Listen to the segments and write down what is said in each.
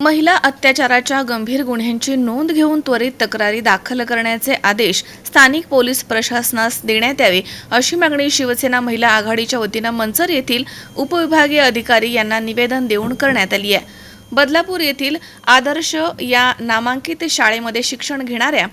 महिला अत्याचाराच्या गंभीर गुन्ह्यांची नोंद घेऊन त्वरित तक्रारी दाखल करण्याचे आदेश स्थानिक पोलीस प्रशासनास देण्यात यावे अशी मागणी शिवसेना महिला आघाडीच्या वतीनं मंचर येथील उपविभागीय अधिकारी यांना निवेदन देऊन करण्यात आली आहे. बदलापूर येथील आदर्श या नामांकित शाळेमध्ये शिक्षण घेणाऱ्या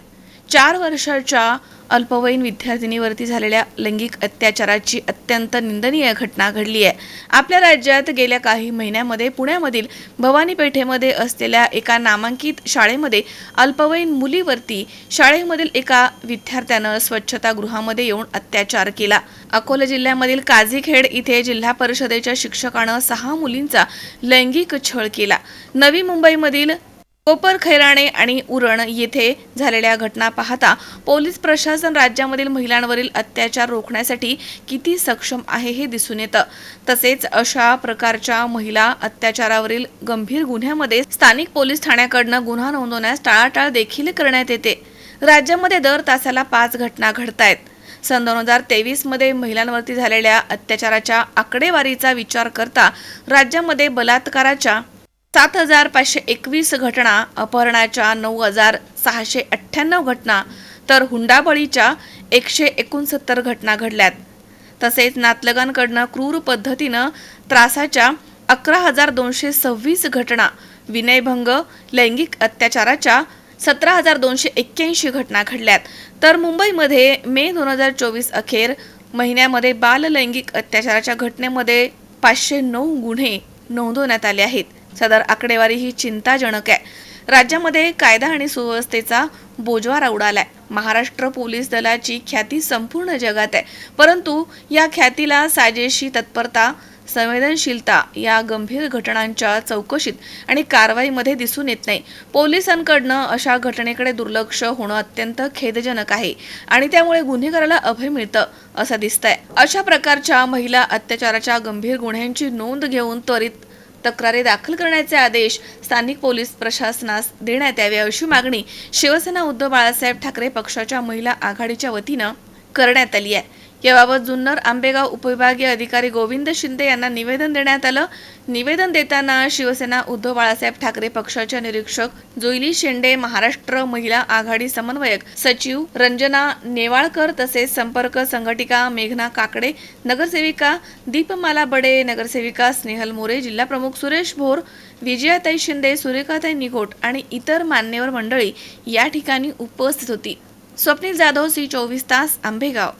चार वर्षाच्या अल्पवयीन विद्यार्थिनीवरती झालेल्या लैंगिक अत्याचाराची अत्यंत निंदनीय घटना घडली आहे. आपल्या राज्यात गेल्या काही महिन्यामध्ये पुण्यामधील भवानी पेठेमध्ये असलेल्या एका नामांकित शाळेमध्ये अल्पवयीन मुलीवरती शाळेमधील एका विद्यार्थ्यानं स्वच्छतागृहामध्ये येऊन अत्याचार केला. अकोला जिल्ह्यामधील काझीखेड इथे जिल्हा परिषदेच्या शिक्षकानं सहा मुलींचा लैंगिक छळ केला. नवी मुंबईमधील कोपर खैराणे आणि उरण येथे झालेल्या घटना पाहता पोलीस प्रशासन राज्यामधील महिलांवरील अत्याचार रोखण्यासाठी किती सक्षम आहे हे दिसून येतं. तसेच अशा प्रकारच्या महिला अत्याचारावरील गंभीर गुन्ह्यामध्ये स्थानिक पोलीस ठाण्याकडनं गुन्हा नोंदवण्यास टाळाटाळ देखील करण्यात येते. राज्यामध्ये दर तासाला पाच घटना घडतायत. सन दोन हजार तेवीसमध्ये महिलांवरती झालेल्या अत्याचाराच्या आकडेवारीचा विचार करता राज्यामध्ये बलात्काराच्या सात हजार पाचशे एकवीस घटना अपहरणाच्या नऊ हजार सहाशे अठ्ठ्याण्णव घटना तर हुंडाबळीच्या एकशे एकोणसत्तर घटना घडल्यात. तसेच नातलगांकडनं क्रूर पद्धतीनं त्रासाच्या अकरा हजार दोनशे सव्वीस घटना विनयभंग लैंगिक अत्याचाराच्या सतरा हजार दोनशे एक्क्याऐंशी घटना घडल्यात. तर मुंबईमध्ये मे दोन हजार चोवीस अखेर महिन्यामध्ये बाल लैंगिक अत्याचाराच्या घटनेमध्ये पाचशे नऊ गुन्हे नोंदवण्यात आले आहेत. सदर आकडेवारी ही चिंताजनक आहे. राज्यामध्ये कायदा आणि सुव्यवस्थेचा बोजवारा उडालाय महाराष्ट्र पोलीस दलाची ख्याती संपूर्ण जगात आहे. परंतु या ख्यातीला साजेशी तत्परता संवेदनशीलता या गंभीर घटनांच्या चौकशीत आणि कारवाईमध्ये दिसून येत नाही. पोलिसांकडनं अशा घटनेकडे दुर्लक्ष होणं अत्यंत खेदजनक आहे आणि त्यामुळे गुन्हेगाराला अभय मिळतं असं दिसतंय. अशा प्रकारच्या महिला अत्याचाराच्या गंभीर गुन्ह्यांची नोंद घेऊन त्वरित तक्रारी दाखल करण्याचे आदेश स्थानिक पोलीस प्रशासनास देण्यात यावे अशी मागणी शिवसेना उद्धव बाळासाहेब ठाकरे पक्षाच्या महिला आघाडीच्या वतीनं करण्यात आली आहे. याबाबत जुन्नर आंबेगाव उपविभागीय अधिकारी गोविंद शिंदे यांना निवेदन देण्यात आलं. निवेदन देताना शिवसेना उद्धव बाळासाहेब ठाकरे पक्षाच्या निरीक्षक जुईली शेंडे महाराष्ट्र महिला आघाडी समन्वयक सचिव रंजना नेवाळकर तसेच संपर्क संघटिका मेघना काकडे नगरसेविका दीपमाला बडे नगरसेविका स्नेहल मोरे जिल्हा प्रमुख सुरेश भोर विजयाताई शिंदे सुरेखाताई निघोट आणि इतर मान्यवर मंडळी या ठिकाणी उपस्थित होती. स्वप्नील जाधव सी चोवीस तास आंबेगाव.